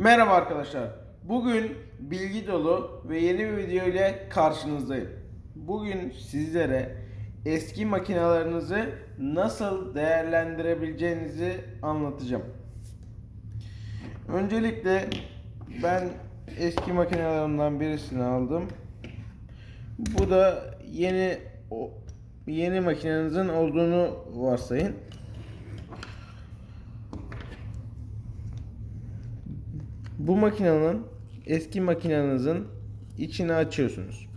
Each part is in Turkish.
Merhaba arkadaşlar. Bugün bilgi dolu ve yeni bir video ile karşınızdayım. Bugün sizlere eski makinalarınızı nasıl değerlendirebileceğinizi anlatacağım. Öncelikle ben eski makinalarımdan birisini aldım. Bu da yeni yeni makinenizin olduğunu varsayın. Bu makinenin eski makinenizin içini açıyorsunuz.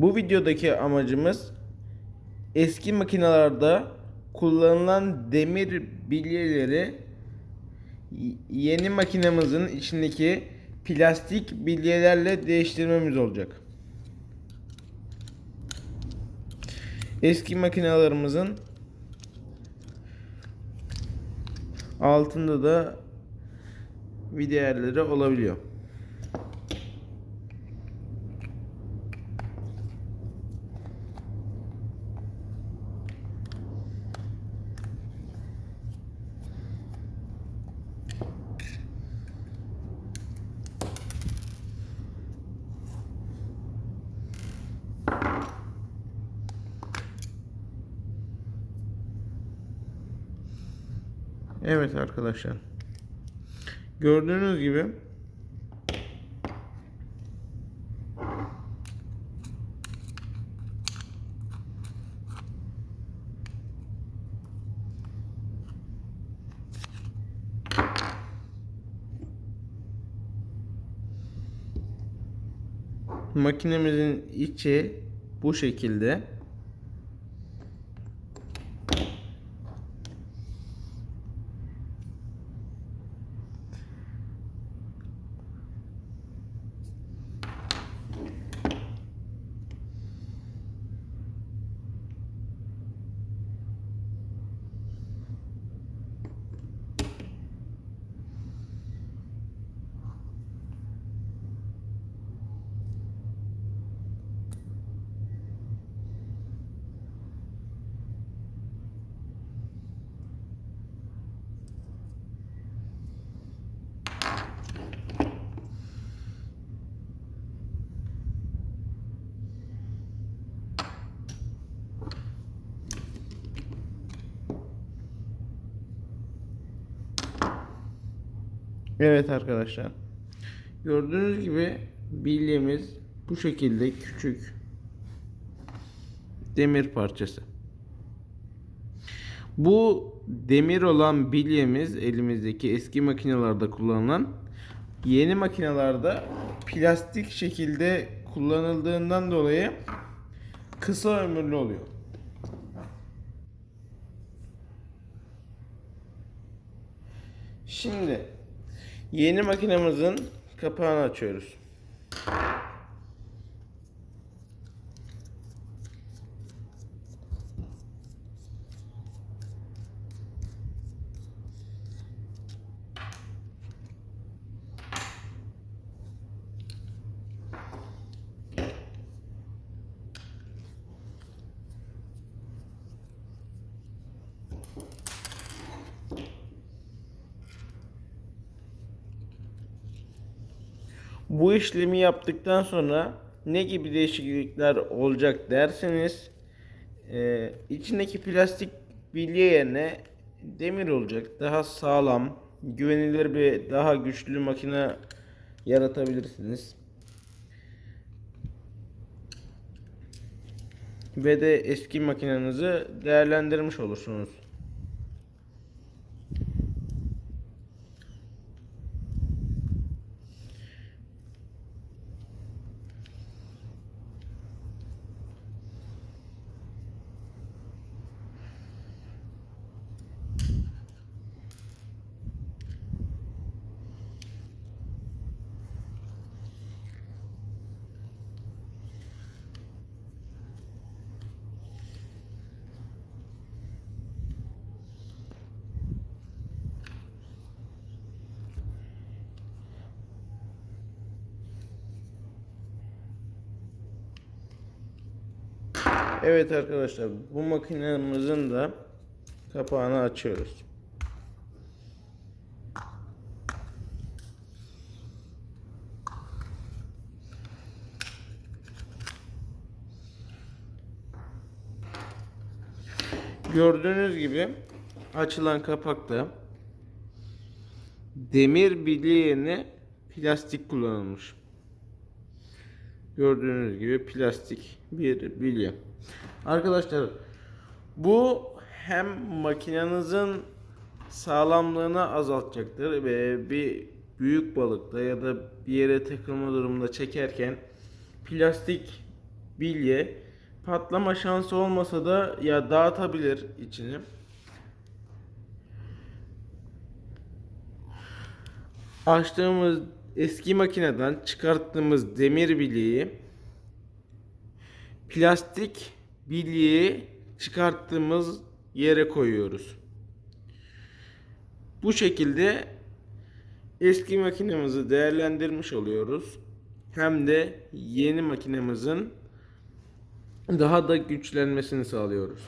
Bu videodaki amacımız eski makinalarda kullanılan demir bilyeleri yeni makinemizin içindeki plastik bilyelerle değiştirmemiz olacak. Eski makinalarımızın altında da vida yerleri olabiliyor. Evet arkadaşlar. Gördüğünüz gibi makinemizin içi bu şekilde. Evet arkadaşlar. Gördüğünüz gibi bilyemiz bu şekilde küçük demir parçası. Bu demir olan bilyemiz elimizdeki eski makinalarda kullanılan yeni makinalarda plastik şekilde kullanıldığından dolayı kısa ömürlü oluyor. Şimdi yeni makinemizin kapağını açıyoruz. Bu işlemi yaptıktan sonra ne gibi değişiklikler olacak derseniz e, içindeki plastik bilye yerine demir olacak. Daha sağlam, güvenilir bir daha güçlü makine yaratabilirsiniz. Ve de eski makinenizi değerlendirmiş olursunuz. Evet arkadaşlar bu makinemizin de kapağını açıyoruz. Gördüğünüz gibi açılan kapakta demir bileğine plastik kullanılmış. Gördüğünüz gibi plastik bir bilye. Arkadaşlar bu hem makinenizin sağlamlığını azaltacaktır ve bir büyük balıkta ya da bir yere takılma durumunda çekerken plastik bilye patlama şansı olmasa da ya dağıtabilir içini. Açtığımız eski makineden çıkarttığımız demir bilyeyi plastik bilyeyi çıkarttığımız yere koyuyoruz. Bu şekilde eski makinemizi değerlendirmiş oluyoruz. Hem de yeni makinemizin daha da güçlenmesini sağlıyoruz.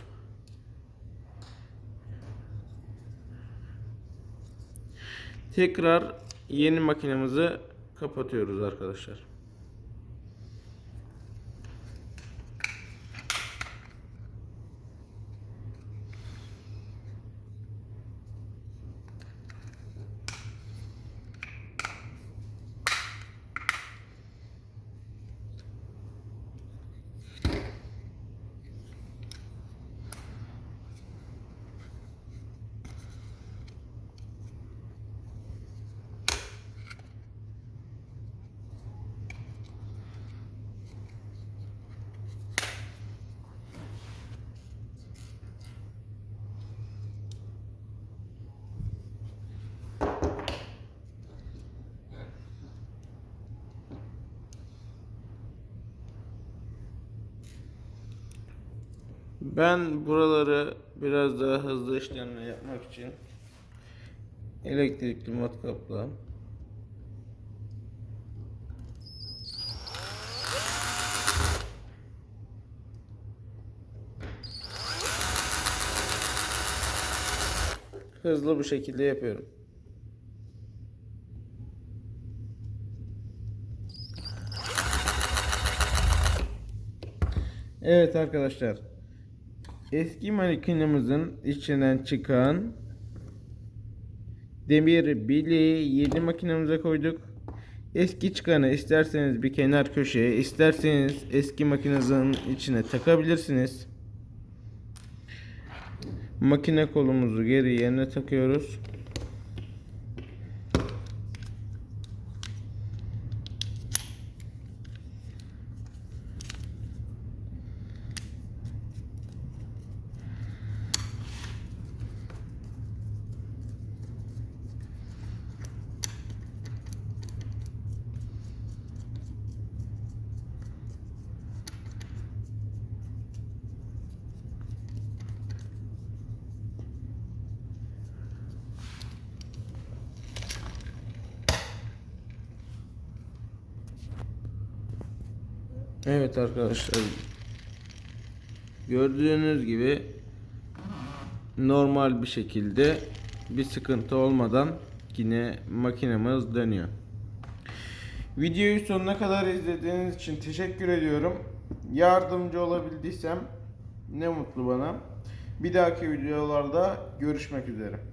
Tekrar yeni makinemizi kapatıyoruz arkadaşlar. Ben buraları biraz daha hızlı işlemle yapmak için elektrikli matkapla hızlı bir şekilde yapıyorum. Evet arkadaşlar. Eski makinemizin içinden çıkan demir bileği yeni makinemize koyduk. Eski çıkanı isterseniz bir kenar köşeye, isterseniz eski makinenizin içine takabilirsiniz. Makine kolumuzu geri yerine takıyoruz. Evet arkadaşlar. Gördüğünüz gibi normal bir şekilde bir sıkıntı olmadan yine makinemiz dönüyor. Videoyu sonuna kadar izlediğiniz için teşekkür ediyorum. Yardımcı olabildiysem ne mutlu bana. Bir dahaki videolarda görüşmek üzere.